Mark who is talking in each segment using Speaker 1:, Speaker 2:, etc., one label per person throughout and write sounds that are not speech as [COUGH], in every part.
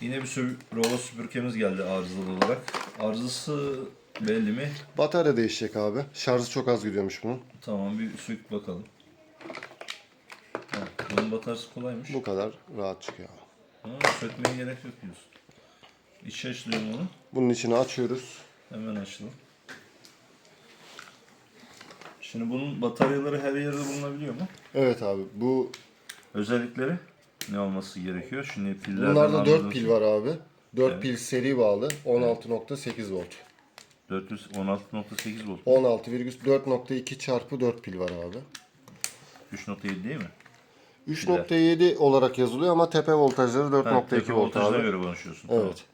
Speaker 1: Yine bir sü- robot süpürgemiz geldi arızalı olarak. Arızası belli mi?
Speaker 2: Batarya değişecek abi. Şarjı çok az gidiyormuş bunun.
Speaker 1: Tamam bir sök bakalım. Ha, bunun bataryası kolaymış.
Speaker 2: Bu kadar rahat çıkıyor.
Speaker 1: Ha, sökmeye gerek yok diyorsun. İçi açılıyor mu onu?
Speaker 2: Bunun içini açıyoruz.
Speaker 1: Hemen açalım. Şimdi bunun bataryaları her yerde bulunabiliyor mu?
Speaker 2: Evet abi bu
Speaker 1: Özellikleri ne olması gerekiyor? Şimdi pillerden
Speaker 2: bunlarda 4
Speaker 1: anladığım
Speaker 2: pil var abi. 4
Speaker 1: Evet.
Speaker 2: pil seri bağlı 16.8 volt.
Speaker 1: 416.8 volt.
Speaker 2: 16,4.2 çarpı 4 pil var abi.
Speaker 1: 3.7 değil mi?
Speaker 2: 3.7 olarak yazılıyor ama tepe voltajları
Speaker 1: Ha,
Speaker 2: 4.2
Speaker 1: tepe
Speaker 2: volt
Speaker 1: voltajına
Speaker 2: abi.
Speaker 1: göre konuşuyorsun.
Speaker 2: Evet.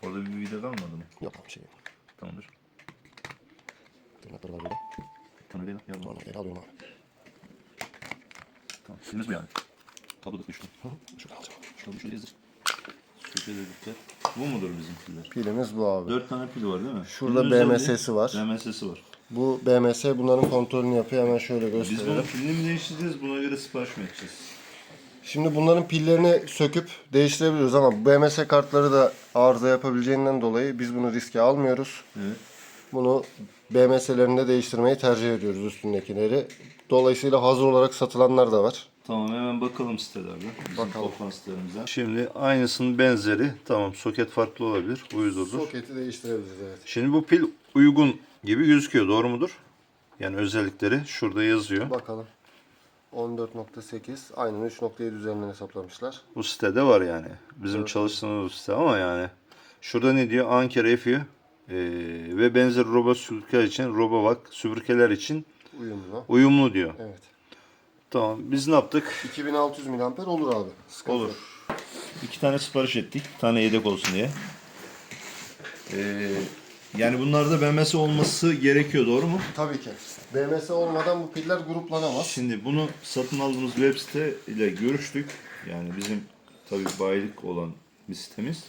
Speaker 1: Tamam. Orada bir vida kalmadı mı?
Speaker 2: Yok abi şey yok.
Speaker 1: Tamamdır.
Speaker 2: Tırnakları var burada.
Speaker 1: Tamam.
Speaker 2: Tamam, alıyorum abi.
Speaker 1: Tamam. Pilimiz bu yani. Kablo da üçlü.
Speaker 2: Şuradan alacağım.
Speaker 1: Şöyle şöyle. Söke dedikler. Bu mudur bizim piller?
Speaker 2: Pilimiz bu abi.
Speaker 1: 4 tane pil var değil mi?
Speaker 2: Şurada BMS'si var.
Speaker 1: BMS'si var.
Speaker 2: Bu BMS bunların kontrolünü yapıyor. Hemen şöyle
Speaker 1: Biz bunun
Speaker 2: gösterelim.
Speaker 1: pilini mi değiştireceğiz? Buna göre sipariş mi edeceğiz?
Speaker 2: Şimdi bunların pillerini söküp değiştirebiliyoruz ama BMS kartları da arıza yapabileceğinden dolayı biz bunu riske almıyoruz.
Speaker 1: Evet.
Speaker 2: Bunu BMS'lerinde değiştirmeyi tercih ediyoruz üstündekileri. Dolayısıyla hazır olarak satılanlar da var.
Speaker 1: Tamam hemen bakalım sitelerde. Bizim
Speaker 2: Bakalım.
Speaker 1: toplam sitelerimize. Şimdi aynısının benzeri. Tamam soket farklı olabilir. Uydudur.
Speaker 2: Soketi değiştirebiliriz evet.
Speaker 1: Şimdi bu pil uygun gibi gözüküyor. Doğru mudur? Yani özellikleri şurada yazıyor.
Speaker 2: Bakalım. 14.8 aynen 3.7 üzerinden hesaplamışlar.
Speaker 1: Bu sitede var yani. Bizim çalıştığımız site ama yani. Şurada ne diyor? Ankara FU e, ve benzeri robot süpürgeler için, Robovak süpürgeler için
Speaker 2: Uyumlu.
Speaker 1: uyumlu diyor.
Speaker 2: Evet.
Speaker 1: Tamam biz ne yaptık?
Speaker 2: 2600 mAh olur abi. Sıkıntı
Speaker 1: Olur.
Speaker 2: yok.
Speaker 1: İki tane sipariş ettik. Bir tane yedek olsun diye. Ee, yani bunlarda BMS olması gerekiyor doğru mu?
Speaker 2: Tabii ki. BMS olmadan bu piller gruplanamaz.
Speaker 1: Şimdi bunu satın aldığımız web site ile görüştük. Yani bizim tabii bayilik olan bir sitemiz.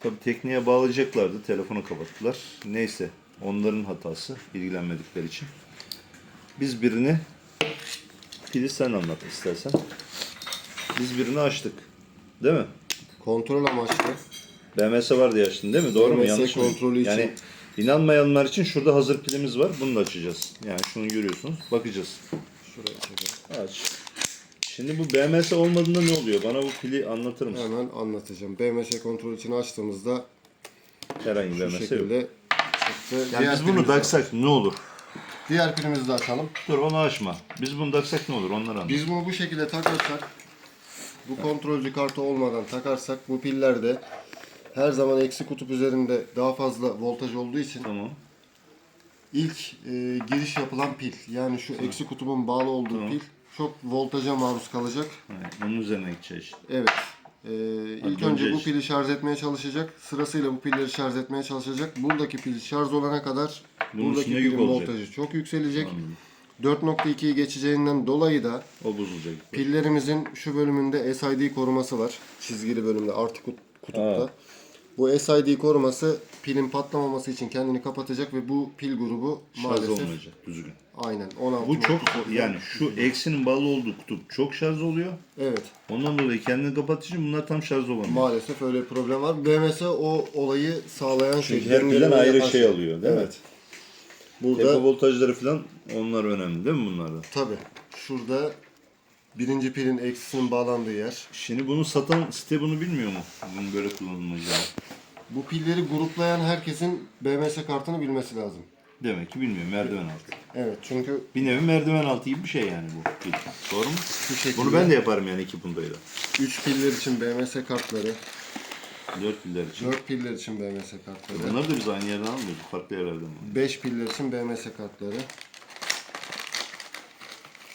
Speaker 1: Tabii tekniğe bağlayacaklardı. Telefonu kapattılar. Neyse onların hatası ilgilenmedikleri için. Biz birini pili sen anlat istersen. Biz birini açtık. Değil mi?
Speaker 2: Kontrol amaçlı.
Speaker 1: BMS var diye açtın değil mi? Doğru mu? Yanlış mı?
Speaker 2: kontrolü için.
Speaker 1: Yani inanmayanlar için şurada hazır pilimiz var. Bunu da açacağız. Yani şunu görüyorsunuz. Bakacağız.
Speaker 2: Şuraya çekelim.
Speaker 1: Aç. Şimdi bu BMS olmadığında ne oluyor? Bana bu pili anlatır mısın?
Speaker 2: Hemen anlatacağım. BMS kontrol için açtığımızda
Speaker 1: Herhangi bir
Speaker 2: bu
Speaker 1: BMS yok.
Speaker 2: şekilde çıktı.
Speaker 1: Yani biz bunu taksak ne olur?
Speaker 2: Diğer pilimizi de açalım.
Speaker 1: Dur onu açma. Biz bunu taksak ne olur? Onları anlat.
Speaker 2: Biz bunu bu şekilde takarsak, bu kontrolcü kartı olmadan takarsak bu pillerde her zaman eksi kutup üzerinde daha fazla voltaj olduğu için
Speaker 1: Tamam.
Speaker 2: ilk e, giriş yapılan pil yani şu eksi kutubun bağlı olduğu
Speaker 1: Tamam.
Speaker 2: pil çok voltaja maruz kalacak.
Speaker 1: Evet, onun üzerine gideceğiz.
Speaker 2: Evet. Ee, ilk
Speaker 1: önce
Speaker 2: önce bu pili şarj etmeye çalışacak. Sırasıyla bu pilleri şarj etmeye çalışacak. Buradaki pil şarj olana kadar
Speaker 1: Bunun
Speaker 2: buradaki
Speaker 1: yük
Speaker 2: pilin
Speaker 1: olacak.
Speaker 2: voltajı çok yükselecek.
Speaker 1: Anladım.
Speaker 2: 4.2'yi geçeceğinden dolayı da
Speaker 1: O bozulacak.
Speaker 2: pillerimizin şu bölümünde SID koruması var. Çizgili bölümde artı kut- kutupta.
Speaker 1: Ha.
Speaker 2: Bu SID koruması pilin patlamaması için kendini kapatacak ve bu pil grubu
Speaker 1: Şarj
Speaker 2: maalesef
Speaker 1: olmayacak. Düzgün.
Speaker 2: aynen 16
Speaker 1: Bu çok yani şu eksinin bağlı olduğu kutup çok şarj oluyor.
Speaker 2: Evet.
Speaker 1: Ondan dolayı kendini kapattığı için bunlar tam şarj olamıyor.
Speaker 2: Maalesef öyle bir problem var. BMS o olayı sağlayan şey.
Speaker 1: Çünkü her pilden ayrı
Speaker 2: yapan
Speaker 1: şey alıyor değil mi?
Speaker 2: Evet.
Speaker 1: Tepe
Speaker 2: Burada
Speaker 1: voltajları falan onlar önemli değil mi bunlarda?
Speaker 2: tabi şurada birinci pilin eksisinin bağlandığı yer.
Speaker 1: Şimdi bunu satan site bunu bilmiyor mu? Bunun böyle kullanılmayacağını.
Speaker 2: Bu pilleri gruplayan herkesin BMS kartını bilmesi lazım.
Speaker 1: Demek ki bilmiyor merdiven altı.
Speaker 2: Evet çünkü
Speaker 1: Bir nevi merdiven altı gibi bir şey yani bu pil. Doğru mu?
Speaker 2: şu şekilde
Speaker 1: Bunu ben de yaparım yani iki pundayla.
Speaker 2: 3 piller için BMS kartları,
Speaker 1: Dört piller için.
Speaker 2: 4 piller için BMS kartları,
Speaker 1: Bunları da biz aynı yerden almıyoruz. Farklı yerlerden alıyoruz.
Speaker 2: 5 piller için BMS kartları,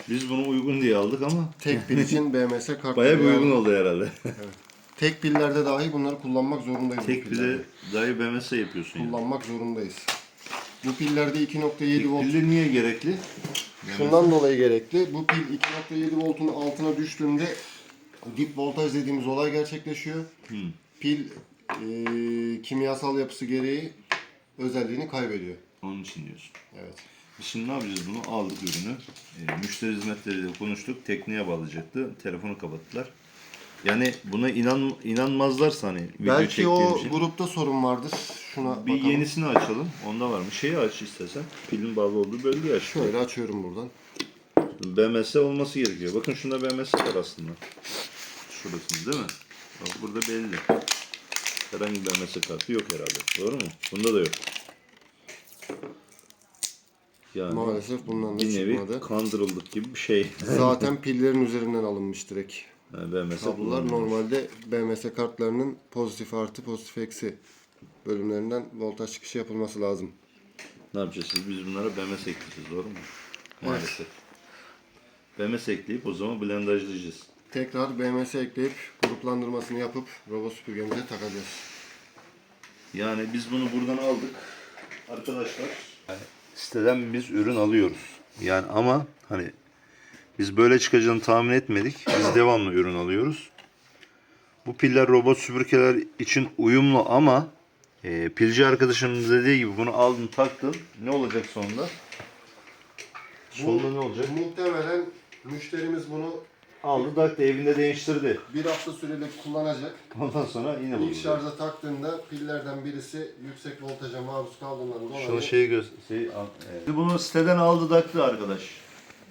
Speaker 1: Biz bunu uygun diye aldık ama
Speaker 2: tek pil için [LAUGHS] BMS kartları.
Speaker 1: bayağı bir uygun oldu herhalde.
Speaker 2: Tek pillerde dahi bunları kullanmak zorundayız. bu
Speaker 1: Tek
Speaker 2: pillerde.
Speaker 1: pile dahi BMS yapıyorsun yani.
Speaker 2: kullanmak zorundayız. Bu pillerde 2.7 volt
Speaker 1: Pille niye gerekli?
Speaker 2: Şundan dolayı gerekli. Bu pil 2.7 voltun altına düştüğünde dip voltaj dediğimiz olay gerçekleşiyor. Pil e, kimyasal yapısı gereği özelliğini kaybediyor.
Speaker 1: Onun için diyorsun.
Speaker 2: Evet.
Speaker 1: Şimdi ne yapacağız bunu? Aldık ürünü. E, müşteri hizmetleriyle konuştuk. Tekniğe bağlayacaktı. Telefonu kapattılar. Yani buna inan inanmazlarsa hani video
Speaker 2: Belki o
Speaker 1: için.
Speaker 2: grupta sorun vardır. Şuna
Speaker 1: Bir
Speaker 2: bakalım.
Speaker 1: yenisini açalım. Onda var mı? Şeyi aç istersen. Pilin bağlı olduğu bölgeyi aç.
Speaker 2: Şöyle açıyorum buradan.
Speaker 1: BMS olması gerekiyor. Bakın şunda BMS var aslında. Şurasında değil mi? Bak burada belli. Herhangi bir BMS kartı yok herhalde. Doğru mu? Bunda da yok. Yani
Speaker 2: Maalesef bundan da
Speaker 1: bir nevi
Speaker 2: çıkmadı.
Speaker 1: kandırıldık gibi bir şey.
Speaker 2: Zaten [LAUGHS] pillerin üzerinden alınmış direkt.
Speaker 1: Yani BMS
Speaker 2: Kablolar normalde BMS kartlarının pozitif artı pozitif eksi bölümlerinden voltaj çıkışı yapılması lazım.
Speaker 1: Ne yapacağız şimdi? Biz bunlara BMS ekleyeceğiz. Doğru mu? Maalesef. BMS ekleyip o zaman blendajlayacağız.
Speaker 2: Tekrar BMS ekleyip gruplandırmasını yapıp robot süpürgemize takacağız.
Speaker 1: Yani biz bunu buradan aldık. Arkadaşlar siteden biz ürün alıyoruz. Yani ama hani biz böyle çıkacağını tahmin etmedik. Biz devamlı ürün alıyoruz. Bu piller robot süpürgeler için uyumlu ama e, pilci arkadaşımız dediği gibi bunu aldın taktın. Ne olacak sonunda? Sonunda ne olacak?
Speaker 2: Muhtemelen müşterimiz bunu
Speaker 1: Aldı taktı evinde değiştirdi.
Speaker 2: bir hafta süreli kullanacak.
Speaker 1: Ondan sonra yine
Speaker 2: İlk
Speaker 1: bulacak.
Speaker 2: şarja taktığında pillerden birisi yüksek voltaja maruz kaldığından
Speaker 1: Şunu
Speaker 2: dolayı
Speaker 1: şeyi göster. Bunu siteden aldı taktı arkadaş.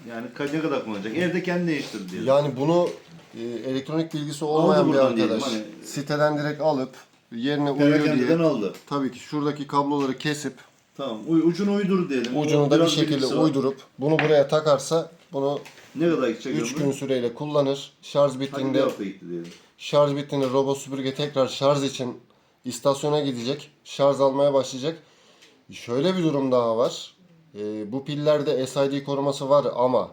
Speaker 1: Yani kaç ne kadar kullanacak? Evde kendi değiştirdi diyelim.
Speaker 2: yani bunu e, elektronik bilgisi olmayan bir
Speaker 1: buradan diyelim,
Speaker 2: arkadaş
Speaker 1: hani.
Speaker 2: siteden direkt alıp yerine uyuyor
Speaker 1: Perakendeden
Speaker 2: diye
Speaker 1: aldı.
Speaker 2: tabii ki şuradaki kabloları kesip
Speaker 1: Tamam. Uy, ucunu uydur diyelim.
Speaker 2: ucunu
Speaker 1: O
Speaker 2: da bir
Speaker 1: biraz
Speaker 2: şekilde
Speaker 1: bilgisi var.
Speaker 2: uydurup bunu buraya takarsa bunu
Speaker 1: Ne kadar gidecek
Speaker 2: 3
Speaker 1: ömrü?
Speaker 2: gün süreyle kullanır. Şarj
Speaker 1: Hadi bir
Speaker 2: bittiğinde
Speaker 1: hafta gitti diyelim.
Speaker 2: şarj bittiğinde robot süpürge tekrar şarj için istasyona gidecek. Şarj almaya başlayacak. Şöyle bir durum daha var. Ee, bu pillerde SID koruması var ama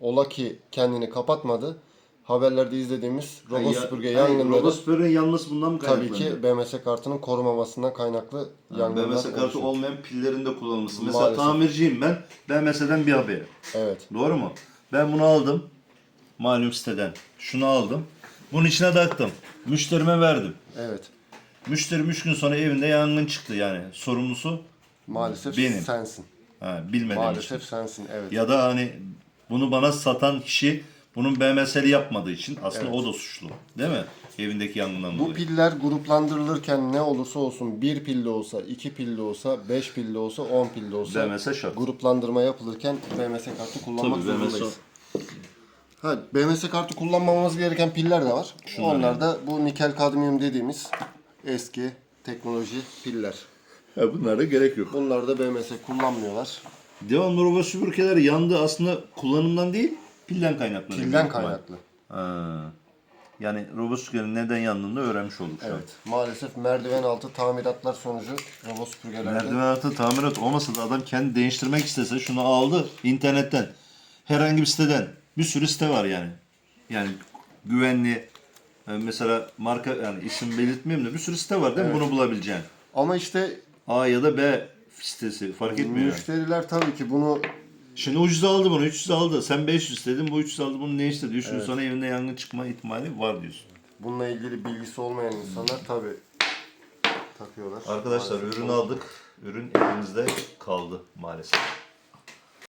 Speaker 2: ola ki kendini kapatmadı. Haberlerde izlediğimiz robot
Speaker 1: Ya-
Speaker 2: süpürge yangınları
Speaker 1: Robot süpürgenin yanması bundan mı
Speaker 2: tabii
Speaker 1: kaynaklanıyor?
Speaker 2: ki BMS kartının korumamasından kaynaklı yangınlar
Speaker 1: BMS kartı
Speaker 2: oluşuyor.
Speaker 1: olmayan pillerinde kullanılması. Mesela
Speaker 2: Maalesef.
Speaker 1: tamirciyim ben. BMS'den bir haberim.
Speaker 2: Evet.
Speaker 1: Doğru mu? Ben bunu aldım. Malum siteden. Şunu aldım. Bunun içine taktım. Müşterime verdim.
Speaker 2: Evet.
Speaker 1: Müşterim 3 gün sonra evinde yangın çıktı yani. Sorumlusu
Speaker 2: Maalesef
Speaker 1: Benim.
Speaker 2: sensin.
Speaker 1: ha, bilmediğim
Speaker 2: Maalesef
Speaker 1: için.
Speaker 2: sensin. Evet.
Speaker 1: Ya da hani bunu bana satan kişi bunun BMS'li yapmadığı için aslında
Speaker 2: Evet.
Speaker 1: o da suçlu. Değil mi? Evindeki yangından
Speaker 2: Bu
Speaker 1: dolayı.
Speaker 2: piller gruplandırılırken ne olursa olsun bir pilli olsa, iki pilli olsa, beş pilli olsa, on pilli olsa
Speaker 1: BMS şart.
Speaker 2: gruplandırma yapılırken BMS kartı kullanmak
Speaker 1: Tabii, BMS
Speaker 2: zorundayız. Ha, BMS kartı kullanmamamız gereken piller de var. Onlar da bu nikel kadmiyum dediğimiz eski teknoloji piller.
Speaker 1: Ha, bunlara gerek yok.
Speaker 2: Bunlar da BMS kullanmıyorlar.
Speaker 1: Devamlı robot süpürgeler yandı aslında kullanımdan değil pilden kaynaklanıyor.
Speaker 2: Pilden kaynaklı.
Speaker 1: Ha. Yani robot neden yandığını öğrenmiş olduk şu an.
Speaker 2: Evet. Maalesef merdiven altı tamiratlar sonucu robot süpürgelerde
Speaker 1: Merdiven altı tamirat olmasa da adam kendi değiştirmek istese şunu aldı internetten. Herhangi bir siteden. Bir sürü site var yani. Yani güvenli yani mesela marka yani isim belirtmeyeyim de bir sürü site var değil mi bunu bulabileceğin.
Speaker 2: ama işte
Speaker 1: A ya da B sitesi fark etmiyor.
Speaker 2: müşteriler tabii ki bunu
Speaker 1: Şimdi ucuz aldı bunu 300 aldı. Sen 500 dedin bu 300 aldı bunu ne istedi? 3 gün sonra evinde yangın çıkma ihtimali var diyorsun.
Speaker 2: bununla ilgili bilgisi olmayan insanlar tabii takıyorlar.
Speaker 1: Arkadaşlar
Speaker 2: Maalesef.
Speaker 1: ürün aldık. Ürün elimizde kaldı maalesef.